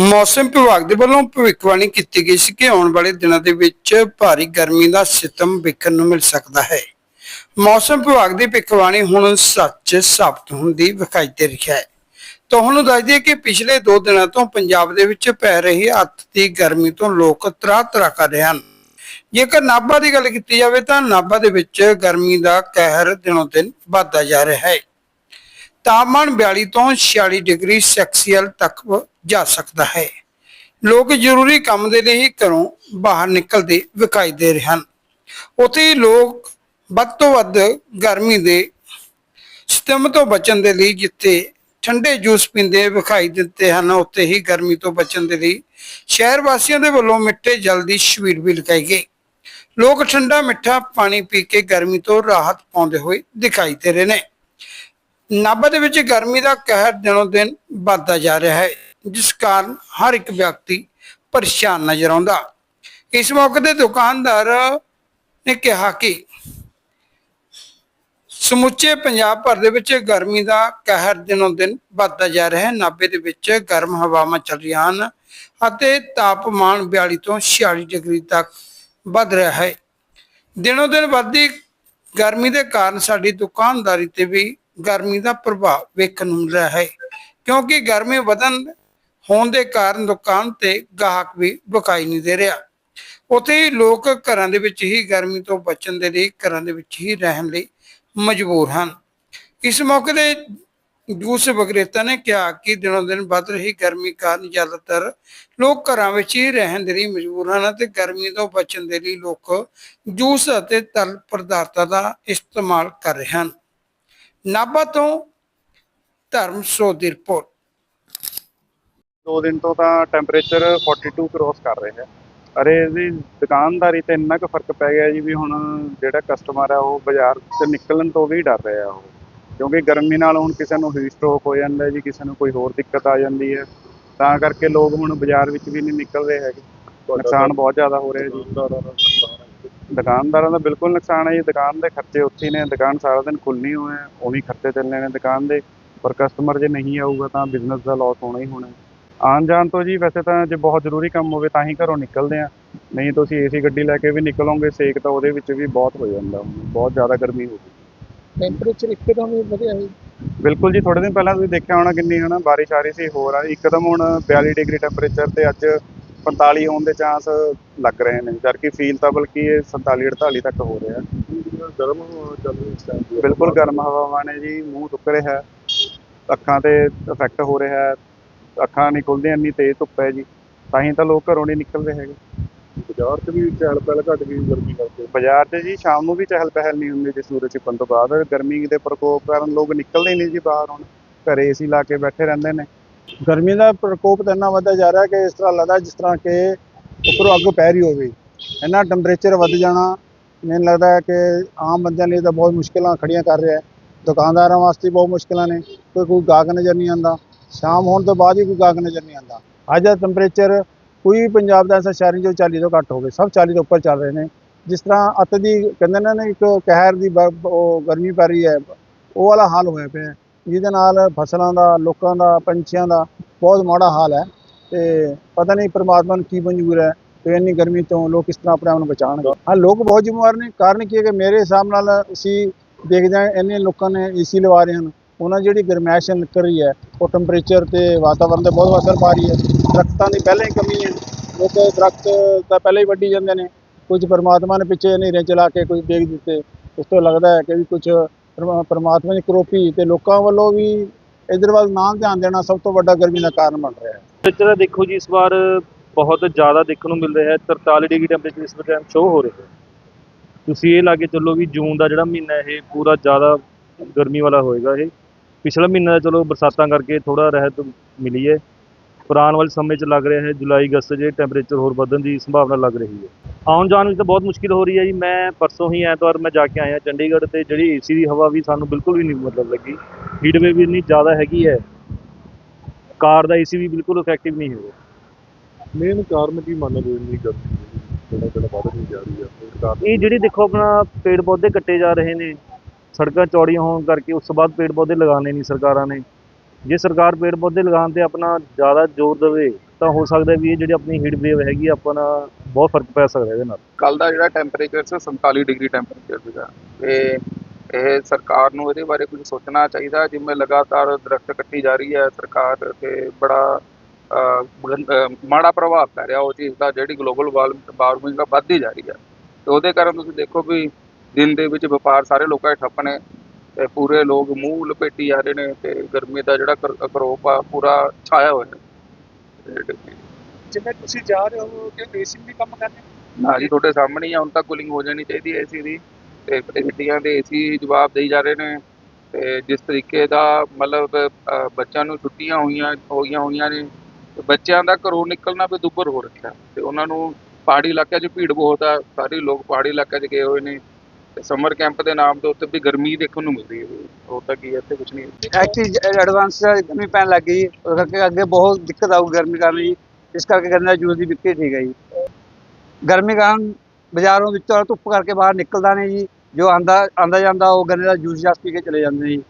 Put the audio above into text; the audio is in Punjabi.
ਮੌਸਮ ਵਿਭਾਗ ਦੇ ਵੱਲੋਂ ਭਵਿੱਖਬਾਣੀ ਕੀਤੀ ਗਈ ਸੀ ਕਿ ਆਉਣ ਵਾਲੇ ਦਿਨਾਂ ਦੇ ਵਿੱਚ ਭਾਰੀ ਗਰਮੀ ਦਾ ਸਿਤਮ ਵੇਖਣ ਨੂੰ ਮਿਲ ਸਕਦਾ ਹੈ। ਮੌਸਮ ਵਿਭਾਗ ਦੀ ਭਵਿੱਖਬਾਣੀ ਹੁਣ ਸੱਚ ਸਾਬਤ ਹੁੰਦੀ ਵਿਖਾਈ ਦੇ ਰਹੀ ਹੈ। ਤੁਹਾਨੂੰ ਦੱਸ ਦਈਏ ਕਿ ਪਿਛਲੇ 2 ਦਿਨਾਂ ਤੋਂ ਪੰਜਾਬ ਦੇ ਵਿੱਚ ਪੈ ਰਹੀ ਅੱਤ ਦੀ ਗਰਮੀ ਤੋਂ ਲੋਕ ਤਰਾ ਤਰਾ ਕਰ ਰਹੇ ਹਨ। ਜੇਕਰ ਨਾਭਾ ਦੀ ਗੱਲ ਕੀਤੀ ਜਾਵੇ ਤਾਂ ਨਾਭਾ ਦੇ ਵਿੱਚ ਗਰਮੀ ਦਾ ਕਹਿਰ ਦਿਨੋਂ ਦਿਨ ਵੱਧਦਾ ਜਾ ਰਿਹਾ ਹੈ। ਤਾਪਮਾਨ 42 ਤੋਂ 46 ਡਿਗਰੀ ਸੈਕਸੀਅਲ ਤੱਕ ਜਾ ਸਕਦਾ ਹੈ। ਲੋਕ ਜ਼ਰੂਰੀ ਕੰਮ ਦੇ ਲਈ ਘਰੋਂ ਬਾਹਰ ਨਿਕਲਦੇ ਵਿਖਾਈ ਦੇ ਰਹੇ ਹਨ। ਉੱਥੇ ਹੀ ਲੋਕ ਵੱਧ ਤੋਂ ਵੱਧ ਗਰਮੀ ਦੇ ਸਤਮ ਤੋਂ ਬਚਣ ਦੇ ਲਈ ਜਿੱਥੇ ਠੰਡੇ ਜੂਸ ਪੀਂਦੇ ਵਿਖਾਈ ਦਿੰਦੇ ਹਨ, ਉੱਥੇ ਹੀ ਗਰਮੀ ਤੋਂ ਬਚਣ ਦੇ ਲਈ ਸ਼ਹਿਰ ਵਾਸੀਆਂ ਦੇ ਵੱਲੋਂ ਮਿੱਠੇ ਜਲ ਦੀ ਛਬੀਲ ਵੀ ਲਗਾਈ ਗਈ। ਲੋਕ ਠੰਡਾ ਮਿੱਠਾ ਪਾਣੀ ਪੀ ਕੇ ਗਰਮੀ ਤੋਂ ਰਾਹਤ ਪਾਉਂਦੇ ਹੋਏ ਦਿਖਾਈ ਦੇ ਰਹੇ ਨੇ। ਨਾਭਾ ਦੇ ਵਿੱਚ ਗਰਮੀ ਦਾ ਕਹਿਰ ਦਿਨੋਂ ਦਿਨ ਵੱਧਦਾ ਜਾ ਰਿਹਾ ਹੈ, ਜਿਸ ਕਾਰਨ ਹਰ ਇੱਕ ਵਿਅਕਤੀ ਪਰੇਸ਼ਾਨ ਨਜ਼ਰ ਆਉਂਦਾ। ਇਸ ਮੌਕੇ ਤੇ ਦੁਕਾਨਦਾਰ ਨੇ ਕਿਹਾ ਕਿ ਸਮੁੱਚੇ ਪੰਜਾਬ ਭਰ ਦੇ ਵਿੱਚ ਗਰਮੀ ਦਾ ਕਹਿਰ ਦਿਨੋਂ ਦਿਨ ਵੱਧਦਾ ਜਾ ਰਿਹਾ ਹੈ। ਨਾਭੇ ਦੇ ਵਿੱਚ ਗਰਮ ਹਵਾਵਾਂ ਚੱਲ ਰਹੀਆਂ ਹਨ ਅਤੇ ਤਾਪਮਾਨ 42 ਤੋਂ 46 ਡਿਗਰੀ ਤੱਕ ਵੱਧ ਰਿਹਾ ਹੈ। ਦਿਨੋਂ ਦਿਨ ਵੱਧਦੀ ਗਰਮੀ ਦੇ ਕਾਰਨ ਸਾਡੀ ਦੁਕਾਨਦਾਰੀ ਤੇ ਵੀ ਗਰਮੀ ਦਾ ਪ੍ਰਭਾਵ ਵੇਖਣ ਨੂੰ ਮਿਲਿਆ ਹੈ। ਕਿਉਂਕਿ ਗਰਮੀ ਵਧਣ ਹੋਣ ਦੇ ਕਾਰਨ ਦੁਕਾਨ ਤੇ ਗਾਹਕ ਵੀ ਵਿਖਾਈ ਨਹੀਂ ਦੇ ਰਿਹਾ। ਉੱਥੇ ਹੀ ਲੋਕ ਘਰਾਂ ਦੇ ਵਿੱਚ ਹੀ ਗਰਮੀ ਤੋਂ ਬਚਣ ਦੇ ਲਈ ਘਰਾਂ ਦੇ ਵਿੱਚ ਹੀ ਰਹਿਣ ਲਈ ਮਜਬੂਰ ਹਨ। ਇਸ ਮੌਕੇ ਤੇ ਜੂਸ ਵਿਕਰੇਤਾ ਨੇ ਕਿਹਾ ਕਿ ਦਿਨੋਂ ਦਿਨ ਵੱਧ ਰਹੀ ਗਰਮੀ ਕਾਰਨ ਜ਼ਿਆਦਾਤਰ ਲੋਕ ਘਰਾਂ ਵਿੱਚ ਹੀ ਰਹਿਣ ਦੇ ਲਈ ਮਜਬੂਰ ਹਨ ਅਤੇ ਗਰਮੀ ਤੋਂ ਬਚਣ ਦੇ ਲਈ ਲੋਕ ਜੂਸ ਅਤੇ ਤਰਲ ਪਦਾਰਥਾਂ ਦਾ ਇਸਤੇਮਾਲ ਕਰ ਰਹੇ ਹਨ। ਨਾਭਾ ਤੋਂ ਧਰਮ ਦੀ ਰਿਪੋਰਟ। ਦੋ ਦਿਨ ਤੋਂ ਤਾਂ ਟੈਂਪਰੇਚਰ 42 ਕ੍ਰੋਸ ਕਰ ਰਿਹਾ ਹੈ। ਅਰੇ ਇਹਦੀ ਦੁਕਾਨਦਾਰੀ ਤੇ ਇੰਨਾ ਕੁ ਫ਼ਰਕ ਪੈ ਗਿਆ ਜੀ ਵੀ ਹੁਣ ਜਿਹੜਾ ਕਸਟਮਰ ਹੈ ਉਹ ਬਾਜ਼ਾਰ 'ਚ ਨਿਕਲਣ ਤੋਂ ਵੀ ਡਰ ਰਿਹਾ ਉਹ। ਕਿਉਂਕਿ ਗਰਮੀ ਨਾਲ ਹੁਣ ਕਿਸੇ ਨੂੰ ਹੀਟ ਸਟ੍ਰੋਕ ਹੋ ਜਾਂਦਾ ਜੀ ਕਿਸੇ ਨੂੰ ਕੋਈ ਹੋਰ ਦਿੱਕਤ ਆ ਜਾਂਦੀ ਹੈ। ਤਾਂ ਕਰਕੇ ਲੋਕ ਹੁਣ ਬਾਜ਼ਾਰ ਵਿੱਚ ਵੀ ਨਹੀਂ ਨਿਕਲ ਰਹੇ ਹੈਗੇ ਨੁਕਸਾਨ ਬਹੁਤ ਜ਼ਿਆਦਾ ਹੋ ਰਿਹਾ ਜੀ। ਦੁਕਾਨਦਾਰਾਂ ਦਾ ਬਿਲਕੁਲ ਨੁਕਸਾਨ ਹੈ ਜੀ। ਦੁਕਾਨ ਦੇ ਖਰਚੇ ਉੱਥੇ ਨੇ। ਦੁਕਾਨ ਸਾਰਾ ਦਿਨ ਖੁੱਲ੍ਹਣੀ ਹੋਏ ਉਹੀ ਖਰਚੇ ਚੱਲਣੇ ਨੇ। ਦੁਕਾਨ ਦੇ ਪਰ ਕਸਟਮਰ ਜੇ ਨਹੀਂ ਆਊਗਾ ਤਾਂ ਬਿਜ਼ਨਸ ਦਾ ਲਾਸ ਹੋਣਾ ਹੀ ਹੋਣਾ ਆਉਣ ਜਾਣ ਤੋਂ ਜੀ ਵੈਸੇ ਤਾਂ ਜੇ ਬਹੁਤ ਜ਼ਰੂਰੀ ਕੰਮ ਹੋਵੇ ਤਾਂ ਹੀ ਘਰੋਂ ਨਿਕਲਦੇ ਆ ਨਹੀਂ ਤੁਸੀਂ ਏਸੀ ਗੱਡੀ ਲੈ ਕੇ ਵੀ ਨਿਕਲੋਗੇ ਸੇਕ ਤਾਂ ਉਹਦੇ ਵਿੱਚ ਵੀ ਬਹੁਤ ਹੋ ਜਾਂਦਾ। ਬਹੁਤ ਜ਼ਿਆਦਾ ਗਰਮੀ ਹੋ ਗਈ। ਟੈਂਪਰੇਚਰ ਇੱਕਦਮ ਹੀ ਵਧਿਆ ਹੈ ਬਿਲਕੁਲ ਜੀ ਥੋੜੇ ਦਿਨ ਪਹਿਲਾਂ ਤੁਸੀਂ ਦੇਖਿਆ ਹੋਣਾ ਕਿੰਨੀ ਹਨਾ ਬਾਰਿਸ਼ ਆ ਰਹੀ ਸੀ ਹੋਰ ਆ ਇੱਕਦਮ ਹੁਣ 42 ਡਿਗਰੀ ਟੈਂਪਰੇਚਰ ਤੇ ਅੱਜ 45 ਹੋਣ ਦੇ ਚਾਂਸ ਲੱਗ ਰਹੇ ਨੇ ਜਦਕਿ ਫੀਲ ਤਾਂ ਬਲਕਿ ਇਹ 47 48 ਤੱਕ ਹੋ ਰਿਹਾ। ਗਰਮ ਚੱਲ ਰਹੀ ਬਿਲਕੁਲ ਗਰਮ ਹਵਾਵਾਂ ਨੇ ਜੀ ਮੂੰਹ ਸੁੱਕ ਰਿਹਾ ਹੈ, ਅੱਖਾਂ ਤੇ ਇਫੈਕਟ ਹੋ ਰਿਹਾ ਹੈ ਅੱਖਾਂ ਨਹੀਂ ਖੁੱਲਦੀਆਂ ਇੰਨੀ ਤੇਜ਼ ਧੁੱਪ ਹੈ ਜੀ ਤਾਂ ਹੀ ਤਾਂ ਲੋਕ ਘਰੋਂ ਨਹੀਂ ਨਿਕਲਦੇ ਹੈਗੇ। ਬਾਜ਼ਾਰ 'ਚ ਵੀ ਚਹਿਲ ਪਹਿਲ ਘਟ ਗਈ ਗਰਮੀ ਕਰਕੇ। ਬਾਜ਼ਾਰ 'ਚ ਜੀ ਸ਼ਾਮ ਨੂੰ ਵੀ ਚਹਿਲ ਪਹਿਲ ਨਹੀਂ ਹੁੰਦੀ ਜੀ ਸੂਰਜ ਛਿਪਣ ਤੋਂ ਬਾਅਦ। ਗਰਮੀ ਦੇ ਪ੍ਰਕੋਪ ਕਾਰਨ ਲੋਕ ਨਿਕਲਦੇ ਨਹੀਂ ਜੀ ਬਾਹਰ ਹੁਣ ਘਰੇ ਏਸੀ ਲਾ ਕੇ ਬੈਠੇ ਰਹਿੰਦੇ ਨੇ। ਗਰਮੀ ਦਾ ਪ੍ਰਕੋਪ ਤਾਂ ਇੰਨਾ ਵੱਧਦਾ ਜਾ ਰਿਹਾ ਕਿ ਇਸ ਤਰ੍ਹਾਂ ਲੱਗਦਾ ਜਿਸ ਤਰ੍ਹਾਂ ਕਿ ਉੱਪਰੋਂ ਅੱਗ ਪੈ ਰਹੀ ਹੋਵੇ। ਇੰਨਾ ਟੈਂਪਰੇਚਰ ਵੱਧ ਜਾਣਾ, ਮੈਨੂੰ ਲੱਗਦਾ ਹੈ ਕਿ ਆਮ ਬੰਦਿਆਂ ਲਈ ਤਾਂ ਬਹੁਤ ਮੁਸ਼ਕਿਲਾਂ ਖੜੀਆਂ ਕਰ ਰਿਹਾ ਹੈ। ਦੁਕਾਨਦਾਰਾਂ ਵਾਸਤੇ ਬਹੁਤ ਮੁਸ਼ਕਿਲਾਂ ਨੇ, ਕੋਈ ਕੋਈ ਗਾਹਕ ਨਜ਼ਰ ਨਹੀਂ ਆਉਂਦਾ। ਸ਼ਾਮ ਹੋਣ ਤੋਂ ਬਾਅਦ ਹੀ ਕੋਈ ਗਾਹਕ ਨਜ਼ਰ ਨਹੀਂ ਆਉਂਦਾ। ਅੱਜ ਦਾ ਟੈਂਪਰੇਚਰ ਕੋਈ ਵੀ ਪੰਜਾਬ ਦਾ ਐਸਾ ਸ਼ਹਿਰ ਨਹੀਂ ਜੋ 40 ਤੋਂ ਘੱਟ ਹੋਵੇ, ਸਭ 40 ਤੋਂ ਉੱਪਰ ਚੱਲ ਰਹੇ ਨੇ। ਜਿਸ ਤਰ੍ਹਾਂ ਅੱਤ ਦੀ ਕਹਿੰਦੇ ਨੇ ਨਾ ਇੱਕ ਕਹਿਰ ਦੀ ਬ- ਉਹ ਗਰਮੀ ਪੈ ਰਹੀ ਹੈ, ਉਹ ਵਾਲਾ ਹਾਲ ਹੋਇਆ ਪਿਆ ਜਿਹਦੇ ਨਾਲ ਫਸਲਾਂ ਦਾ, ਲੋਕਾਂ ਦਾ, ਪੰਛੀਆਂ ਦਾ ਬਹੁਤ ਮਾੜਾ ਹਾਲ ਹੈ ਤੇ ਪਤਾ ਨਹੀਂ ਪਰਮਾਤਮਾ ਨੂੰ ਕੀ ਮਨਜ਼ੂਰ ਹੈ ਤੇ ਇੰਨੀ ਗਰਮੀ ਤੋਂ ਲੋਕ ਕਿਸ ਤਰ੍ਹਾਂ ਆਪਣੇ ਆਪ ਨੂੰ ਬਚਾਉਣਗੇ। ਹਾਂ, ਲੋਕ ਬਹੁਤ ਜ਼ਿੰਮੇਵਾਰ ਨੇ, ਕਾਰਨ ਕੀ ਹੈ ਕਿ ਮੇਰੇ ਹਿਸਾਬ ਨਾਲ ਅਸੀਂ ਦੇਖਦੇ ਹਾਂ ਇੰਨੇ ਲੋਕਾਂ ਨੇ ਏਸੀ ਲਵਾ ਰਹੇ ਹਨ, ਉਹਨਾਂ ਦੀ ਜਿਹੜੀ ਗਰਮੈਸ਼ ਨਿਕਲ ਰਹੀ ਹੈ, ਉਹ ਟੈਂਪਰੇਚਰ ਤੇ ਵਾਤਾਵਰਣ ਤੇ ਬਹੁਤ ਅਸਰ ਪਾ ਰਹੀ ਹੈ, ਦਰਖਤਾਂ ਦੀ ਪਹਿਲਾਂ ਹੀ ਕਮੀ ਹੈ, ਲੋਕ ਦਰਖਤ ਤਾਂ ਪਹਿਲਾਂ ਹੀ ਵੱਢੀ ਜਾਂਦੇ ਨੇ, ਕੁਝ ਪਰਮਾਤਮਾ ਨੇ ਪਿੱਛੇ ਹਨੇਰੇ ਚਲਾ ਕੇ ਕੁਝ ਦੇਖ ਦਿੱਤੇ, ਉਸ ਤੋਂ ਲੱਗਦਾ ਹੈ ਕਿ ਵੀ ਕੁਝ ਪਰਮਾਤਮਾ ਦੀ ਕਰੋਪੀ ਤੇ ਲੋਕਾਂ ਵੱਲੋਂ ਵੀ ਇਧਰ ਵੱਲ ਨਾ ਧਿਆਨ ਦੇਣਾ ਸਭ ਤੋਂ ਵੱਡਾ ਗਰਮੀ ਦਾ ਕਾਰਨ ਬਣ ਰਿਹਾ ਹੈ। ਟੈਂਪਰੇਚਰ ਦੇਖੋ ਜੀ, ਇਸ ਵਾਰ ਬਹੁਤ ਜ਼ਿਆਦਾ ਦੇਖਣ ਨੂੰ ਮਿਲ ਰਿਹਾ ਹੈ। 43 ਡਿਗਰੀ ਟੈਂਪਰੇਚਰ ਇਸ ਟਾਈਮ ਸ਼ੋ ਹੋ ਰਿਹਾ ਹੈ। ਤੁਸੀਂ ਇਹ ਲਾ ਕੇ ਚੱਲੋ ਵੀ ਜੂਨ ਦਾ ਜਿਹੜਾ ਮਹੀਨਾ ਇਹ ਪੂਰਾ ਜ਼ਿਆਦਾ ਗਰਮੀ ਵਾਲਾ ਹੋਏਗਾ ਇਹ। ਪਿਛਲਾ ਮਹੀਨਾ ਦਾ ਚਲੋ ਬਰਸਾਤਾਂ ਕਰਕੇ ਥੋੜਾ ਰਹਿਤ ਮਿਲੀ ਹੈ। ਪਰ ਆਉਣ ਵਾਲੇ ਸਮੇਂ 'ਚ ਲੱਗ ਰਿਹਾ ਹੈ ਜੁਲਾਈ ਅਗਸਤ 'ਚ ਟੈਂਪਰੇਚਰ ਹੋਰ ਵਧਣ ਦੀ ਸੰਭਾਵਨਾ ਲੱਗ ਰਹੀ ਹੈ। ਆਉਣ ਜਾਣ ਵਿੱਚ ਤਾਂ ਬਹੁਤ ਮੁਸ਼ਕਿਲ ਹੋ ਰਹੀ ਹੈ ਜੀ। ਮੈਂ ਪਰਸੋਂ ਹੀ ਐਤਵਾਰ ਮੈਂ ਜਾ ਕੇ ਆਇਆ ਚੰਡੀਗੜ੍ਹ ਤੇ ਜਿਹੜੀ ਏਸੀ ਦੀ ਹਵਾ ਵੀ ਸਾਨੂੰ ਬਿਲਕੁਲ ਵੀ ਨਹੀਂ ਮਤਲਬ ਲੱਗੀ। ਹੀਟ ਵੇਵ ਵੀ ਇੰਨੀ ਜ਼ਿਆਦਾ ਹੈਗੀ ਹੈ। ਕਾਰ ਦਾ ਏਸੀ ਵੀ ਬਿਲਕੁਲ ਇਫੈਕਟਿਵ ਨਹੀਂ ਹੈਗਾ। ਮੇਨ ਕਾਰਨ ਕੀ ਮੰਨਦੇ ਹੋ ਇੰਨੀ ਗਰਮੀ ਜਿਹੜਾ ਜਿਹੜਾ ਵੱਧਦੀ ਜਾ ਰਹੀ ਹੈ ਇਹ ਜਿਹੜੀ ਦੇਖੋ ਆਪਣਾ ਪੇੜ ਪੌਦੇ ਕੱਟੇ ਜਾ ਰਹੇ ਨੇ। ਸੜਕਾਂ ਚੌੜੀਆਂ ਹੋਣ ਕਰਕੇ ਉਸ ਤੋਂ ਬਾਅਦ ਪੇੜ ਪੌਦੇ ਲਗਾਉਣੇ ਨਹੀਂ ਸਰਕਾਰਾਂ ਨੇ। ਜੇ ਸਰਕਾਰ ਪੇੜ ਪੌਦੇ ਲਗਾਉਣ ਤੇ ਆਪਣਾ ਜ਼ਿਆਦਾ ਜ਼ੋਰ ਦੇਵੇ ਤਾਂ ਹੋ ਸਕਦਾ ਵੀ ਇਹ ਜਿਹੜੀ ਆਪਣੀ ਹੀਟ ਵੇਵ ਹੈਗੀ ਆ, ਆਪਾਂ ਨਾਲ ਬਹੁਤ ਫ਼ਰਕ ਪੈ ਸਕਦਾ ਇਹਦੇ ਨਾਲ। ਕੱਲ ਦਾ ਜਿਹੜਾ ਟੈਂਪਰੇਚਰ ਸੀ 47 ਡਿਗਰੀ ਟੈਂਪਰੇਚਰ ਸੀਗਾ। ਤੇ ਇਹ ਸਰਕਾਰ ਨੂੰ ਇਹਦੇ ਬਾਰੇ ਕੁਝ ਸੋਚਣਾ ਚਾਹੀਦਾ, ਜਿਵੇਂ ਲਗਾਤਾਰ ਦਰਖਤ ਕੱਟੀ ਜਾ ਰਹੀ ਹੈ ਸਰਕਾਰ ਤੇ ਬੜਾ ਮਾੜਾ ਪ੍ਰਭਾਵ ਪੈ ਰਿਹਾ ਉਹ ਚੀਜ਼ ਦਾ, ਜਿਹੜੀ ਗਲੋਬਲ ਵਾਰਮਿੰਗ ਆ ਵੱਧਦੀ ਜਾ ਰਹੀ ਹੈ। ਤੇ ਉਹਦੇ ਕਾਰਨ ਤੁਸੀਂ ਦੇਖੋ ਵੀ ਦਿਨ ਦੇ ਵਿੱਚ ਵਪਾਰ ਸਾਰੇ ਲੋਕਾਂ ਦੇ ਠੱਪ ਨੇ ਤੇ ਪੂਰੇ ਲੋਕ ਮੂੰਹ ਲਪੇਟੀ ਜਾ ਰਹੇ ਨੇ ਤੇ ਗਰਮੀ ਦਾ ਜਿਹੜਾ ਕਰ- ਕਰੋਪ ਆ, ਪੂਰਾ ਛਾਇਆ ਹੋਇਆ। ਹੈ ਜਿਵੇਂ ਤੁਸੀਂ ਜਾ ਰਹੇ ਹੋ ਕਿ ਏਸੀ ਵੀ ਕੰਮ ਕਰਨੇ? ਨਾ ਜੀ ਤੁਹਾਡੇ ਸਾਹਮਣੇ ਹੀ ਆ, ਹੁਣ ਤਾਂ ਕੂਲਿੰਗ ਹੋ ਜਾਣੀ ਚਾਹੀਦੀ ਹੈ ਏਸੀ ਦੀ। ਤੇ ਗੱਡੀਆਂ ਦੇ ਏਸੀ ਜਵਾਬ ਦੇਈ ਜਾ ਰਹੇ ਨੇ। ਤੇ ਜਿਸ ਤਰੀਕੇ ਦਾ ਮਤਲਬ ਬੱਚਿਆਂ ਨੂੰ ਛੁੱਟੀਆਂ ਹੋਈਆਂ ਹੋਈਆਂ ਹੋਈਆਂ ਨੇ ਤੇ ਬੱਚਿਆਂ ਦਾ ਘਰੋਂ ਨਿਕਲਣਾ ਵੀ ਦੁੱਬਰ ਹੋ ਰੱਖਿਆ। ਤੇ ਉਹਨਾਂ ਨੂੰ ਪਹਾੜੀ ਇਲਾਕਿਆਂ 'ਚ ਭੀੜ ਬਹੁਤ ਆ ਸਾਰੇ ਲੋਕ ਪਹਾੜੀ ਇਲਾਕਿਆਂ 'ਚ ਗਏ ਹੋਏ ਨੇ। ਸਮਰ ਕੈਂਪ ਦੇ ਨਾਮ ਦੇ ਉੱਤੇ ਵੀ ਗਰਮੀ ਦੇਖਣ ਨੂੰ ਮਿਲਦੀ ਹੈ ਹੋਰ ਤਾਂ ਕੀ ਹੈ, ਇੱਥੇ ਕੁਝ ਨਹੀਂ ਐਕਚੁਅਲੀ ਐਡਵਾਂਸ ਗਰਮੀ ਪੈਣ ਲੱਗ ਗਈ ਉਹ ਕਰਕੇ ਅੱਗੇ ਬਹੁਤ ਦਿੱਕਤ ਆਊ ਗਰਮੀ ਕਾਰਨ ਜੀ। ਇਸ ਕਰਕੇ ਗੰਨੇ ਦਾ ਜੂਸ ਦੀ ਵਿਕਰੀ ਠੀਕ ਹੈ ਜੀ। ਗਰਮੀ ਕਾਰਨ ਬਾਜ਼ਾਰੋਂ ਵਿੱਚੋਂ ਧੁੱਪ ਕਰਕੇ ਬਾਹਰ ਨਿਕਲਦਾ ਨਹੀਂ ਜੀ। ਜੋ ਆਂਦਾ ਆਂਦਾ ਜਾਂਦਾ ਉਹ ਗੰਨੇ ਦਾ ਜੂਸ ਜਾਸ ਪੀ ਕੇ ਚਲੇ ਜਾਂਦੇ ਨੇ ਜੀ।